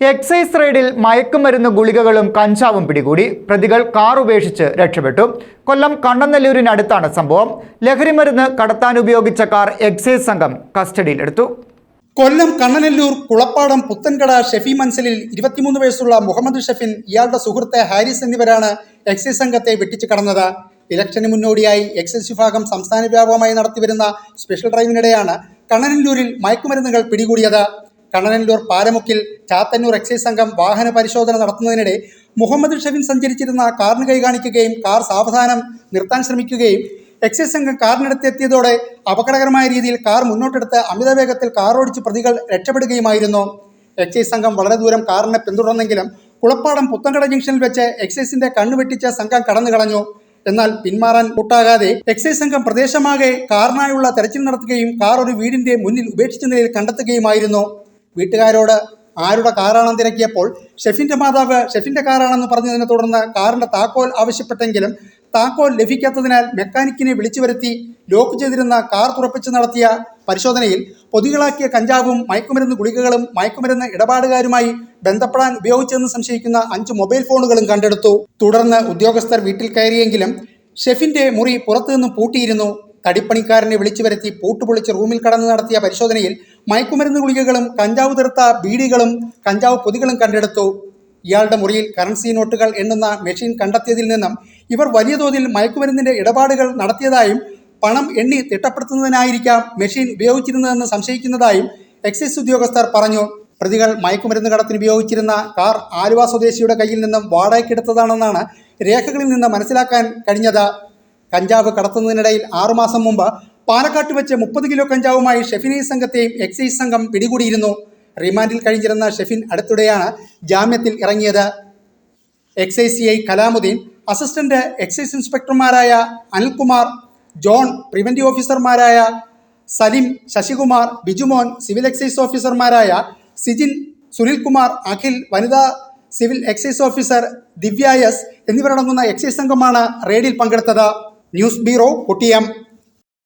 Excise റെയ്ഡിൽ മയക്കുമരുന്ന് ഗുളികകളും കഞ്ചാവും പിടികൂടി. പ്രതികൾ കാർ ഉപേക്ഷിച്ച് രക്ഷപ്പെട്ടു. കൊല്ലം കണ്ണനല്ലൂരിനടുത്താണ് സംഭവം. ലഹരിമരുന്ന് കടത്താൻ ഉപയോഗിച്ച കാർ എക്സൈസ് സംഘം കസ്റ്റഡിയിലെടുത്തു. കൊല്ലം കണ്ണനല്ലൂർ കുളപ്പാടം പുത്തൻകട ഷെഫി മൻസലിൽ ഇരുപത്തിമൂന്ന് വയസ്സുള്ള മുഹമ്മദ് ഷെഫിൻ ഇയാളുടെ സുഹൃത്തെ ഹാരിസ് എന്നിവരാണ് എക്സൈസ് സംഘത്തെ വെട്ടിച്ചു കടന്നത്. ഇലക്ഷന് മുന്നോടിയായി എക്സൈസ് വിഭാഗം സംസ്ഥാന വ്യാപകമായി നടത്തിവരുന്ന സ്പെഷ്യൽ ഡ്രൈവിനിടെയാണ് കണ്ണനല്ലൂരിൽ മയക്കുമരുന്നുകൾ പിടികൂടിയത്. കണ്ണനല്ലൂർ പാലമുക്കിൽ ചാത്തന്നൂർ എക്സൈസ് സംഘം വാഹന പരിശോധന നടത്തുന്നതിനിടെ മുഹമ്മദ് ഷെഫിൻ സഞ്ചരിച്ചിരുന്ന കാറിന് കൈകാണിക്കുകയും കാർ സാവധാനം നിർത്താൻ ശ്രമിക്കുകയും എക്സൈസ് സംഘം കാറിനടുത്തെത്തിയതോടെ അപകടകരമായ രീതിയിൽ കാർ മുന്നോട്ടെടുത്ത് അമിത വേഗത്തിൽ കാർ ഓടിച്ച് പ്രതികൾ രക്ഷപ്പെടുകയുമായിരുന്നു. എക്സൈസ് സംഘം വളരെ ദൂരം കാറിനെ പിന്തുടർന്നെങ്കിലും കുളപ്പാടം പുത്തങ്കട ജംഗ്ഷനിൽ വെച്ച് എക്സൈസിന്റെ കണ്ണു വെട്ടിച്ച സംഘം കടന്നു കളഞ്ഞു. എന്നാൽ പിന്മാറാൻ കൂട്ടാകാതെ എക്സൈസ് സംഘം പ്രദേശമാകെ കാറിനായുള്ള തെരച്ചിൽ നടത്തുകയും കാർ ഒരു വീടിന്റെ മുന്നിൽ ഉപേക്ഷിച്ച നിലയിൽ കണ്ടെത്തുകയുമായിരുന്നു. വീട്ടുകാരോട് ആരുടെ കാറാണെന്ന് തിരക്കിയപ്പോൾ ഷെഫിന്റെ മാതാവ് ഷെഫിന്റെ കാറാണെന്ന് പറഞ്ഞതിനെ തുടർന്ന് കാറിന്റെ താക്കോൽ ആവശ്യപ്പെട്ടെങ്കിലും താക്കോൽ ലഭിക്കാത്തതിനാൽ മെക്കാനിക്കിനെ വിളിച്ചു വരുത്തി ലോക്ക് ചെയ്തിരുന്ന കാർ തുറപ്പിച്ച് നടത്തിയ പരിശോധനയിൽ പൊതികളാക്കിയ കഞ്ചാവും മയക്കുമരുന്ന് ഗുളികകളും മയക്കുമരുന്ന് ഇടപാടുകാരുമായി ബന്ധപ്പെടാൻ ഉപയോഗിച്ചെന്ന് സംശയിക്കുന്ന അഞ്ച് മൊബൈൽ ഫോണുകളും കണ്ടെടുത്തു. തുടർന്ന് ഉദ്യോഗസ്ഥർ വീട്ടിൽ കയറിയെങ്കിലും ഷെഫിന്റെ മുറി പുറത്തുനിന്നും പൂട്ടിയിരുന്നു. തടിപ്പണിക്കാരനെ വിളിച്ചു വരുത്തി പൂട്ടുപൊളിച്ച് റൂമിൽ കടന്ന് നടത്തിയ പരിശോധനയിൽ മയക്കുമരുന്ന് ഗുളികകളും കഞ്ചാവ് തീർത്ത ബീഡികളും കഞ്ചാവ് പൊതികളും കണ്ടെടുത്തു. ഇയാളുടെ മുറിയിൽ കറൻസി നോട്ടുകൾ എണ്ണുന്ന മെഷീൻ കണ്ടെത്തിയതിൽ നിന്നും ഇവർ വലിയ തോതിൽ മയക്കുമരുന്നിന്റെ ഇടപാടുകൾ നടത്തിയതായും പണം എണ്ണി തിട്ടപ്പെടുത്തുന്നതിനായിരിക്കാം മെഷീൻ ഉപയോഗിച്ചിരുന്നതെന്ന് സംശയിക്കുന്നതായും എക്സൈസ് ഉദ്യോഗസ്ഥർ പറഞ്ഞു. പ്രതികൾ മയക്കുമരുന്ന് കടത്തിന് ഉപയോഗിച്ചിരുന്ന കാർ ആലുവ സ്വദേശിയുടെ കയ്യിൽ നിന്നും വാടകയ്ക്കെടുത്തതാണെന്നാണ് രേഖകളിൽ നിന്ന് മനസ്സിലാക്കാൻ കഴിഞ്ഞത്. കഞ്ചാവ് കടത്തുന്നതിനിടയിൽ ആറുമാസം മുമ്പ് പാലക്കാട്ട് വെച്ച് മുപ്പത് കിലോ കഞ്ചാവുമായി ഷെഫിനെ സംഘത്തെയും എക്സൈസ് സംഘം പിടികൂടിയിരുന്നു. റിമാൻഡിൽ കഴിഞ്ഞിരുന്ന ഷെഫിൻ അടുത്തിടെയാണ് ജാമ്യത്തിൽ ഇറങ്ങിയത്. Excise C I Kalamuddin assistant excise ഇൻസ്പെക്ടർമാരായ Anilkumar John preventive ഓഫീസർമാരായ സലിം ശശികുമാർ ബിജുമോൻ സിവിൽ എക്സൈസ് ഓഫീസർമാരായ സിജിൻ സുനിൽകുമാർ അഖിൽ വനിതാ civil excise officer Divya S എന്നിവരടങ്ങുന്ന എക്സൈസ് സംഘമാണ് റെയ്ഡിൽ പങ്കെടുത്തത്. News bureau Kottiyam.